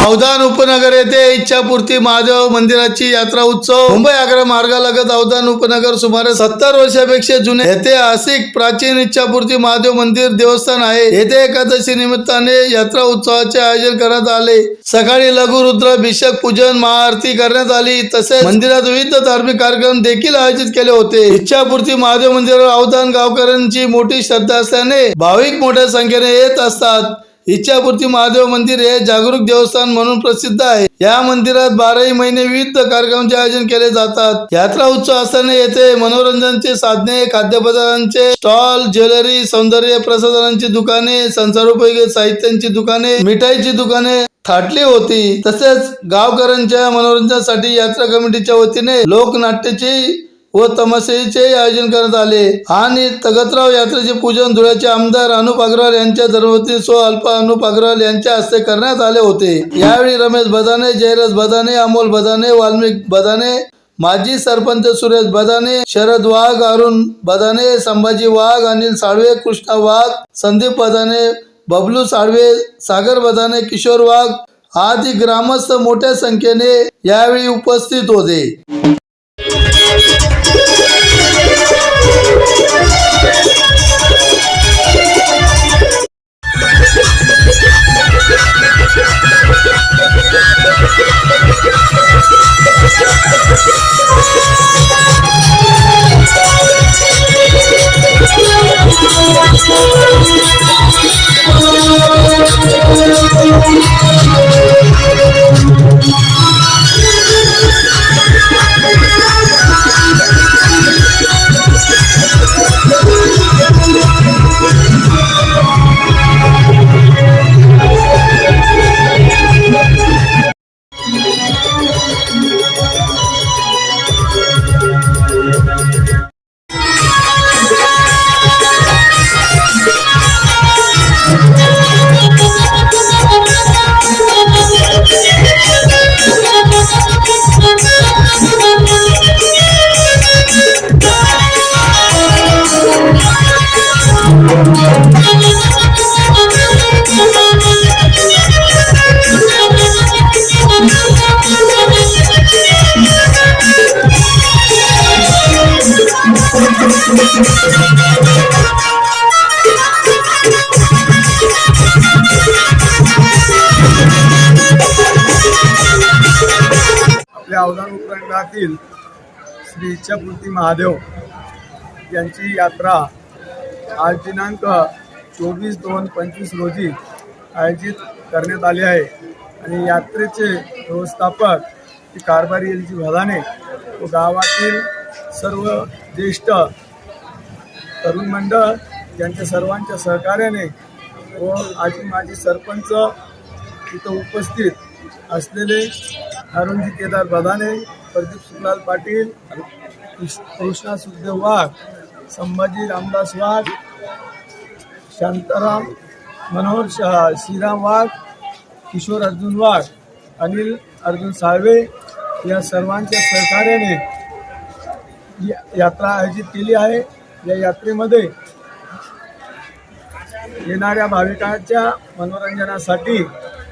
अवधान उपनगर येथे इच्छापूर्ती महादेव मंदिराची यात्रा उत्सव. मुंबई आग्रा मार्गालगत अवधान उपनगर सुमारे सत्तर वर्षापेक्षा जुने. ऐतिहासिक प्राचीन इच्छापूर्ती महादेव मंदिर देवस्थान आहे. येथे एकादशी निमित्ताने यात्रा उत्सवाचे आयोजन करण्यात आले. सकाळी लघुरुद्र भिषक पूजन महाआरती करण्यात आली. तसेच मंदिरात विविध धार्मिक कार्यक्रम देखील आयोजित केले होते. इच्छापूर्ती महादेव मंदिरावर अवधान गावकऱ्यांची मोठी श्रद्धा असल्याने भाविक मोठ्या संख्येने येत असतात. इच्छापूर्ती महादेव मंदिर हे जागरूक देवस्थान म्हणून प्रसिद्ध आहे. या मंदिरात बाराही महिने विविध कार्यक्रमांचे आयोजन केले जातात. यात्रा उत्सव असताना येथे मनोरंजनचे साधने खाद्यपदार्थांचे स्टॉल ज्वेलरी सौंदर्य प्रसाधनांची दुकाने संसारोपयोगी साहित्यांची दुकाने मिठाईची दुकाने थाटली होती. तसेच गावकऱ्यांच्या मनोरंजनासाठी यात्रा कमिटीच्या वतीने लोकनाट्याची व तमसेचे आयोजन करण्यात आले. आणि तगतराव यात्रेचे पूजन धुळ्याचे आमदार अनुप अग्रवाल यांच्या धर्मवती सो अल्पा अनुप अग्रवाल यांच्या हस्ते करण्यात आले होते. यावेळी रमेश बदाने जयरस बदाने अमोल बदाने वाल्मिक बदाने माजी सरपंच सुरेश बदाने शरद वाघ अरुण बदाने संभाजी वाघ अनिल साळवे कृष्णा वाघ संदीप बदाने बबलू साळवे सागर बदाने किशोर वाघ आदी ग्रामस्थ मोठ्या संख्येने यावेळी उपस्थित होते. Thank you. अवधान उपखंडातील श्री इच्छापूर्ती महादेव यांची यात्रा आज दिनांक चोवीस दोन पंचवीस रोजी आयोजित करण्यात आली आहे. आणि यात्रेचे व्यवस्थापक ती कारभारी यांची भदाने व गावातील सर्व ज्येष्ठ तरुण मंडळ यांच्या सर्वांच्या सहकार्याने व आजी माजी सरपंच इथं उपस्थित असलेले अरुणजी केदार बदाने प्रदीप सुखलाल पाटील कृष्णा सुखदेव वाघ संभाजी रामदास वाघ शांताराम मनोहर शहा श्रीराम वाघ किशोर अर्जुन वाघ अनिल अर्जुन साळवे या सर्वांच्या सहकार्याने या- यात्रा आयोजित केली आहे. या यात्रेमध्ये येणाऱ्या भाविकांच्या मनोरंजनासाठी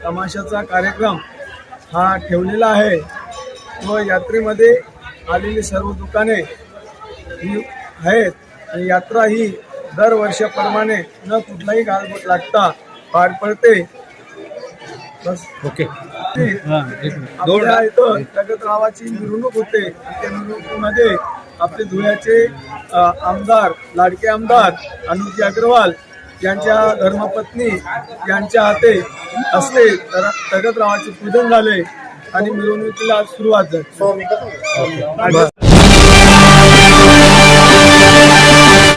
तमाशाचा कार्यक्रम हा ठेवलेला आहे. व यात्रेमध्ये आलेली सर्व दुकाने ही आहेत. आणि यात्रा ही दरवर्षाप्रमाणे न कुठलाही गालबोट लागता पार पडते. बस. ओके. ती आपल्या इथं जगतरावाची मिरवणूक होते. त्या मिरवणुकीमध्ये आपले धुळ्याचे आमदार लाडके आमदार अनुजी अग्रवाल यांच्या धर्मपत्नी यांच्या हाते असते तर तगतरावाचे पूजन झाले आणि मिरवणुकीला सुरुवात झाली.